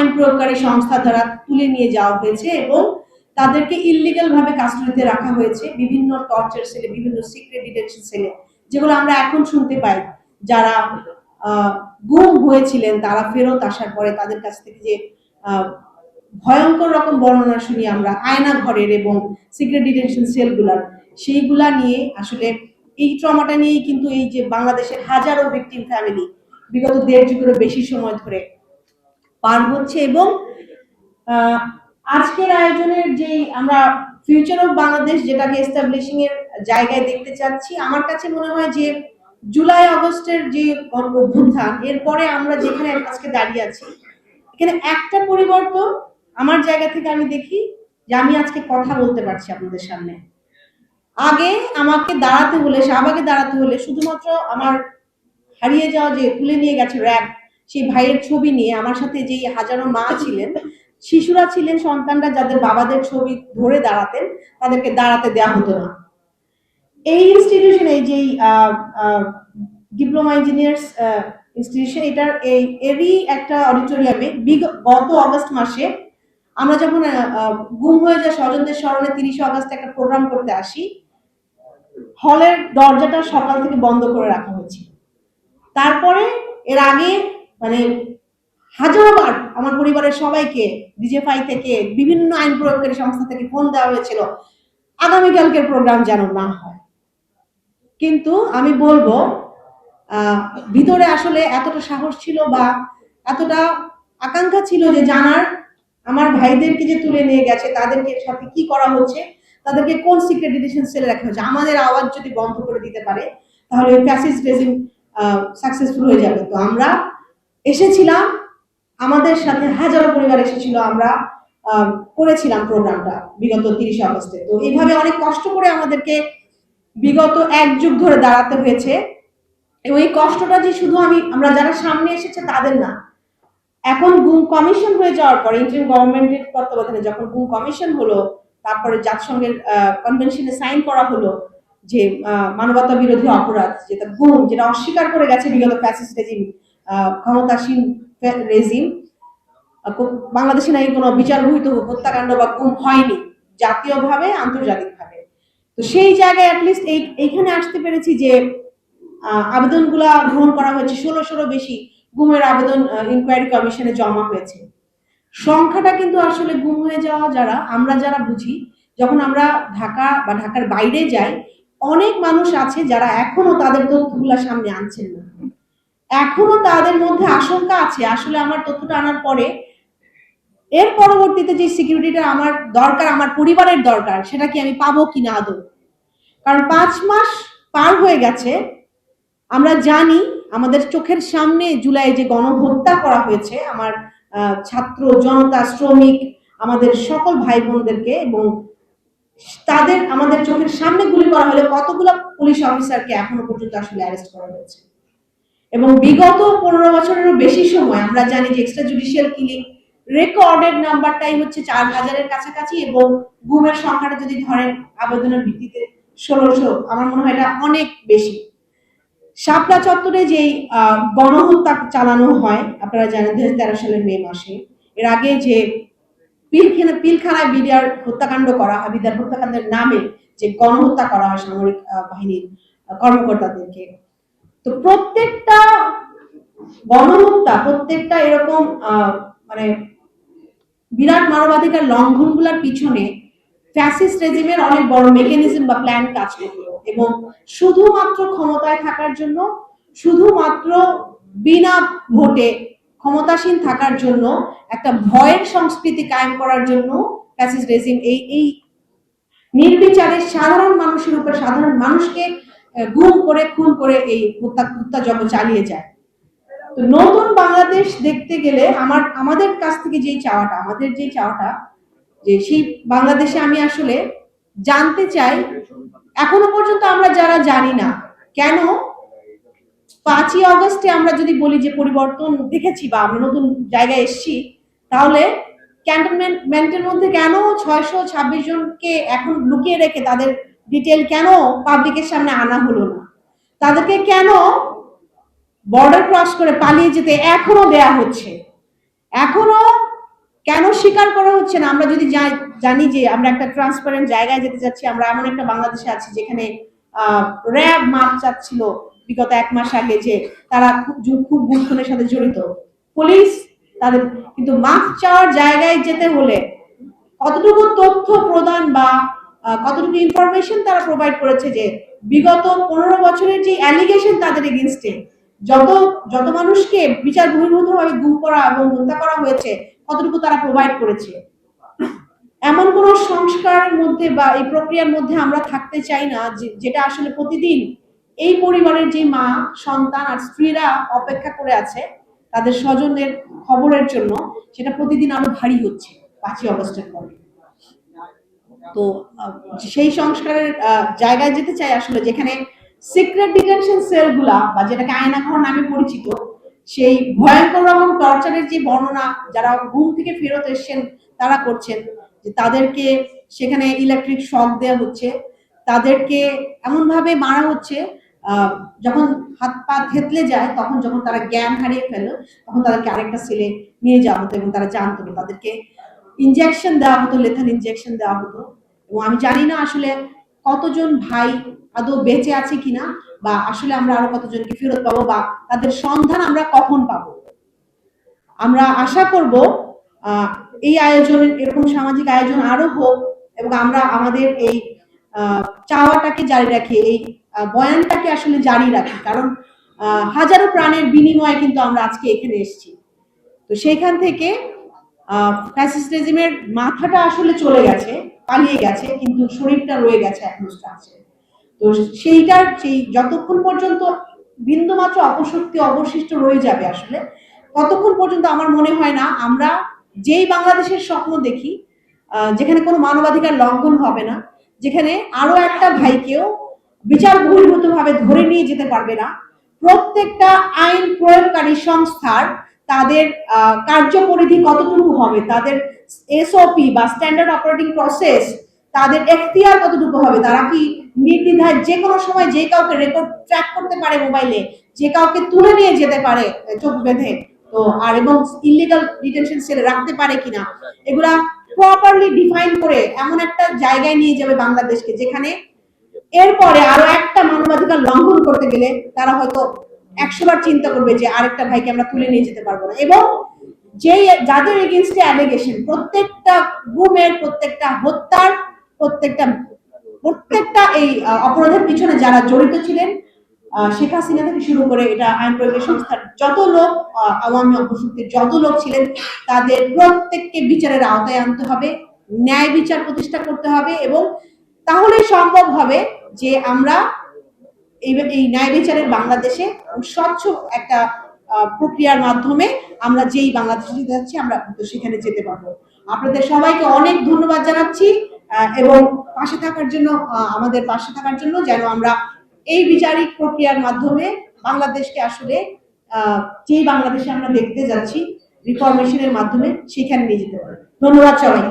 আইন প্রয়োগকারী সংস্থা দ্বারা তুলে নিয়ে যাওয়া হয়েছে এবং তাদেরকে ইলিগাল ভাবে কাস্টডিতে রাখা হয়েছে বিভিন্ন টর্চার সেলে বিভিন্ন সিক্রেট ডিটেনশন সেলে যেগুলো আমরা এখন শুনতে পাই। যারা গুম হয়েছিলেন, তারা ফেরত আসার পরে তাদের কাছ থেকে যে ভয়ঙ্কর রকম বর্ণনা শুনি আমরা, আয়না ঘরের এবং সিক্রেট ডিটেনশন সেলগুলার সেইগুলা নিয়ে আসলে এই ট্রমাটা নিয়েই কিন্তু এই যে বাংলাদেশের হাজারো ভিকটিম ফ্যামিলি বিগত দেড় যুগেরও বেশি সময় ধরে পার হচ্ছে এবং আজকের আয়োজনের যে আমরা ফিউচার অফ বাংলাদেশ যেটাকে এস্টাবলিশিং এর জায়গায় দেখতে চাচ্ছি, আমার কাছে মনে হয় যে জুলাই আগস্টের যে অভ্যুত্থান, এরপরে আমরা যেখানে আজকে দাঁড়িয়ে আছি, এখানে একটা পরিবর্তন আমার জায়গা থেকে আমি দেখি যে আমি আজকে কথা বলতে পারছি আপনাদের সামনে। আগে আমাকে দাঁড়াতে হলে, শাহবাগে দাঁড়াতে হলে শুধুমাত্র আমার হারিয়ে যাওয়া যে তুলে নিয়ে গেছে র্যাব সেই ভাইয়ের ছবি নিয়ে আমার সাথে যেই হাজারো মা ছিলেন, শিশুরা ছিলেন সন্তানরা যাদের বাবাদের ছবি ধরে দাঁড়াতেন, তাদেরকে দাঁড়াতে দেওয়া হতো না। এই ইনস্টিটিউশনে যেই ডিপ্লোমা ইঞ্জিনিয়ার্স ইনস্টিটিউশন এটার এই, এরই একটা অডিটোরিয়ামে গত অগস্ট মাসে আমরা যখন গুম হয়ে যায় স্বজনদের স্মরণে তিরিশে অগস্ট একটা প্রোগ্রাম করতে আসি হলের দরজাটা সকাল থেকে বন্ধ করে রাখা হয়েছিল। তারপরে, এর আগে মানে হাজারো বার আমার পরিবারের সবাইকে ডিজেফাই থেকে, বিভিন্ন আইন প্রয়োগকারী সংস্থা থেকে ফোন দেওয়া হয়েছিল, আগামীকালকের প্রোগ্রাম যেন না হয়। কিন্তু আমি বলব ভিতরে আসলে এতটা সাহস ছিল বা এতটা আকাঙ্ক্ষা ছিল যে জানার, আমার ভাইদেরকে যে তুলে নিয়ে গেছে, তাদেরকে সাথে কি করা হচ্ছে, তাদেরকে কোন সিক্রেট ডিটেনশন সেলে রাখা হচ্ছে, আমাদের আওয়াজ যদি বন্ধ করে দিতে পারে, তাহলে ওই ফ্যাসিস্ট রেজিম সাকসেসফুল হয়ে যাবে। তো আমরা এসেছিলাম, আমাদের সাথে হাজারো পরিবার এসেছিল, আমরা করেছিলাম প্রোগ্রামটা বিগত তিরিশে আগস্টে। তো এইভাবে অনেক কষ্ট করে আমাদেরকে বিগত এক যুগ ধরে দাঁড়াতে হয়েছে। এই কষ্টটা যে শুধু আমি, আমরা যারা সামনে এসেছে তাদের না। এখন গুম কমিশন হয়ে যাওয়ার পর ইন্টারিম গভর্নমেন্টের তত্ত্বাবধানে যখন গুম কমিশন হলো, তারপরে জাতিসংঘের কনভেনশনে সাইন করা হলো যে মানবতা বিরোধী অপরাধ, যেটা গুম, যেটা অস্বীকার করে গেছে বিগত ফ্যাসিস্ট রেজিম ক্ষমতাসীন রেজিম বাংলাদেশে নাকি কোনো বিচার বহিত হত্যাকাণ্ড বা গুম হয়নি, জাতীয়ভাবে, আন্তর্জাতিকভাবে। তো সেই জায়গায় অ্যাটলিস্ট এই এইখানে আসতে পেরেছি যে আবেদনগুলা গ্রহণ করা হয়েছে, ষোলোশোরও বেশি গুমের আবেদন ইনকোয়ারি কমিশনে জমা হয়েছে। সংখ্যাটা কিন্তু আসলে গুম হয়ে যাওয়া যারা, আমরা যারা বুঝি, যখন আমরা ঢাকা বা ঢাকার বাইরে যাই, অনেক মানুষ আছে যারা এখনও তাদের তথ্যগুলা সামনে আনছেন না। এখনও তাদের মধ্যে আশঙ্কা আছে। আসলে আমার তথ্যটা আনার পরে এর পরবর্তীতে যে সিকিউরিটিটা আমার দরকার, আমার পরিবারের দরকার, সেটা কি আমি পাবো কি না আদৌ? কারণ পাঁচ মাস পার হয়ে গেছে। আমরা জানি আমাদের চোখের সামনে জুলাই যে গণহত্যা করা হয়েছে, আমার ছাত্র, জনতা, শ্রমিক, আমাদের সকল ভাই বোনদেরকে এবং তাদের, আমাদের চোখের সামনে গুলি করা হলে কতগুলো পুলিশ অফিসারকে এখনও পর্যন্ত আসলে অ্যারেস্ট করা হয়েছে? এবং বিগত পনেরো বছরেরও বেশি সময় আমরা জানি যে এক্সট্রা জুডিশিয়াল কিলিং রেকর্ডেড নাম্বারটাই হচ্ছে চার হাজারের কাছাকাছি এবং গুমের সংখ্যাটা যদি ধরেন আবেদনের ভিত্তিতে ষোলোশো, আমার মনে হয় এটা অনেক বেশি। শাপলা চত্বরে যেই গণহত্যা চালানো হয়, আপনারা জানেন দুই তেরো সালের মে মাসে, এর আগে যে পিলখানা, পিলখানায় বিডিআর হত্যাকাণ্ড করা হয় বিদ্যার হত্যাকাণ্ডের নামে যে গণহত্যা করা হয় সামরিক বাহিনীর কর্মকর্তাদেরকে। তো প্রত্যেকটা গণহত্যা প্রত্যেকটা এরকম মানে বিরাট মানবাধিকার লঙ্ঘন লঙ্ঘনগুলোর পিছনে ফ্যাসিস্ট রেজিমের অনেক বড় মেকানিজম বা প্ল্যান কাজ করল। এবং শুধুমাত্র ক্ষমতায় থাকার জন্য, শুধুমাত্র বিনা ভোটে ক্ষমতাসীন থাকার জন্য, একটা ভয়ের সংস্কৃতি কায়েম করার জন্য ফ্যাসিস্ট রেজিম এই এই নির্বিচারে সাধারণ মানুষের উপর, সাধারণ মানুষকে গুম করে, খুন করে এই হত্যা হত্যাযজ্ঞ চালিয়ে যায়। তো নতুন বাংলাদেশ দেখতে গেলে আমার, আমাদের কাছ থেকে যেই চাওয়াটা, আমাদের যে চাওয়াটা যে সেই বাংলাদেশে আমি আসলে জানতে চাই, এখনও পর্যন্ত আমরা যারা জানি না, কেন পাঁচই অগস্টে আমরা যদি বলি যে পরিবর্তন দেখেছি বা আমরা নতুন জায়গায় এসেছি, তাহলে ক্যান্টনমেন্টের মধ্যে কেন ছয়শো ছাব্বিশ জনকে এখন লুকিয়ে রেখে তাদের ডিটেল কেন পাবলিকের সামনে আনা হলো না? তাদেরকে কেন বর্ডার ক্রস করে পালিয়ে যেতে এখনও দেয়া হচ্ছে? এখনও কেন স্বীকার করা হচ্ছে না? আমরা যদি জানি যে আমরা একটা ট্রান্সপারেন্ট জায়গায় যেতে যাচ্ছি, আমরা এমন একটা বাংলাদেশে আছি যেখানে র্যাব মাপ চাচ্ছিল বিগত এক মাস আগে যে তারা খুব খুব গুরুত্বের সাথে জড়িত। পুলিশ তাদের কিন্তু মাপ চাওয়ার জায়গায় যেতে হলে কতটুকু তথ্য প্রদান বা কতটুকু ইনফরমেশন তারা প্রোভাইড করেছে যে বিগত পনেরো বছরের যে অ্যালিগেশন তাদের এগেনস্টে যত যত মানুষকে বিচার বহির্ভূতভাবে গুম করা এবং হত্যা করা হয়েছে, কতটুকু তারা প্রোভাইড করেছে? এমন কোন সংস্কারের মধ্যে বা এই প্রক্রিয়ার মধ্যে আমরা থাকতে চাই না যেটা আসলে প্রতিদিন এই পরিবারের যে মা, সন্তান আর স্ত্রীরা অপেক্ষা করে আছে তাদের স্বজনদের খবরের জন্য, সেটা প্রতিদিন আরও ভারী হচ্ছে পাঁচই অগস্টের পরে। তো সেই সংস্কারের জায়গায় যেতে চাই আসলে, যেখানে সিক্রেট ডিটেনশন সেলগুলা বা যেটাকে আয়নাঘর নামে পরিচিত, সেই ভয়ঙ্কর এবং টর্চারের যে বর্ণনা যারা ঘুম থেকে ফেরত এসছেন, তারা করছেন, যে তাদেরকে সেখানে ইলেকট্রিক শক দেওয়া হচ্ছে, তাদেরকে এমন ভাবে মারা হচ্ছে যখন হাত পা থেতলে যায়, তখন যখন তারা জ্ঞান হারিয়ে ফেলে তখন তাদেরকে আরেকটা সেলে নিয়ে যাওয়া হতো এবং তারা জানতো তাদেরকে ইনজেকশন দেওয়া হতো লেথাল ইনজেকশন দেওয়া হতো। এবং আমি জানি না আসলে কতজন ভাই আদৌ বেঁচে আছে কিনা, বা আসলে আমরা আরও কতজনকে ফেরত পাবো, বা তাদের সন্ধান আমরা কখন পাবো। আমরা আশা করব এই আয়োজন এরকম সামাজিক আয়োজন আরও হোক, এবং আমরা আমাদের এই চাওয়াটাকে জারি রাখি, এই বয়ানটাকে আসলে জারি রাখি। কারণ হাজারো প্রাণের বিনিময়ে কিন্তু আমরা আজকে এখানে এসেছি। তো সেইখান থেকে ফ্যাসিস্ট রেজিমের মাথাটা আসলে চলে গেছে, পালিয়ে গেছে, কিন্তু শরীরটা রয়ে গেছে এখনও আছে তো সেইটার সেই যতক্ষণ পর্যন্ত বিন্দুমাত্র অপশক্তি অবশিষ্ট রয়ে যাবে আসলে, ততক্ষণ পর্যন্ত আমার মনে হয় না আমরা যেই বাংলাদেশের স্বপ্ন দেখি যেখানে কোনো মানবাধিকার লঙ্ঘন হবে না, যেখানে আরও একটা ভাইকেও বিচার বহির্ভূত ভাবে ধরে নিয়ে যেতে পারবে না, প্রত্যেকটা আইন প্রয়োগকারী সংস্থার তাদের কার্যপরিধি কতটুকু হবে? তাদের এসওপি বা স্ট্যান্ডার্ড অপারেটিং প্রসেস তাদের এখতিয়ার কতটুকু হবে? তারা কি নির্দ্বিধায় যে কোনো সময় যে কাউকে রেকর্ড ট্র্যাক করতে পারে মোবাইলে যে কাউকে তুলে নিয়ে যেতে পারে চোখ বেঁধে, তো, আর এবং ইলিগাল ডিটেনশন সেলে রাখতে পারে কিনা এগুলা প্রপারলি ডিফাইন করে এমন একটা জায়গায় নিয়ে যাবে বাংলাদেশকে, যেখানে এরপরে আরও একটা মানবাধিকার লঙ্ঘন করতে গেলে তারা হয়তো একশো বার চিন্তা করবে যে আরেকটা ভাইকে আমরা তুলে নিয়ে যেতে পারব না। এবং যে যাদের এগেনস্টে অ্যালিগেশন প্রত্যেকটা গুমের প্রত্যেকটা হত্যার, প্রত্যেকটা প্রত্যেকটা এই অপরাধের পিছনে যারা জড়িত ছিলেন শেখ হাসিনা থেকে শুরু করে এটা আইন প্রয়োগের সংস্থার যত লোক আওয়ামী অপশক্তির যত লোক ছিলেন, তাদের প্রত্যেককে বিচারের আওতায় আনতে হবে, ন্যায় বিচার প্রতিষ্ঠা করতে হবে এবং তাহলে সম্ভব হবে যে আমরা এই ন্যায় বিচারের বাংলাদেশে স্বচ্ছ একটা প্রক্রিয়ার মাধ্যমে আমরা যেই বাংলাদেশে যেতে যাচ্ছি, আমরা সেখানে যেতে পারব। আপনাদের সবাইকে অনেক ধন্যবাদ জানাচ্ছি এবং পাশে থাকার জন্য আমাদের পাশে থাকার জন্য যেন আমরা এই বিচারিক প্রক্রিয়ার মাধ্যমে বাংলাদেশকে আসলে যেই বাংলাদেশে আমরা দেখতে যাচ্ছি, রিফরমেশনের মাধ্যমে সেখানে নিয়ে যেতে পারব। ধন্যবাদ সবাই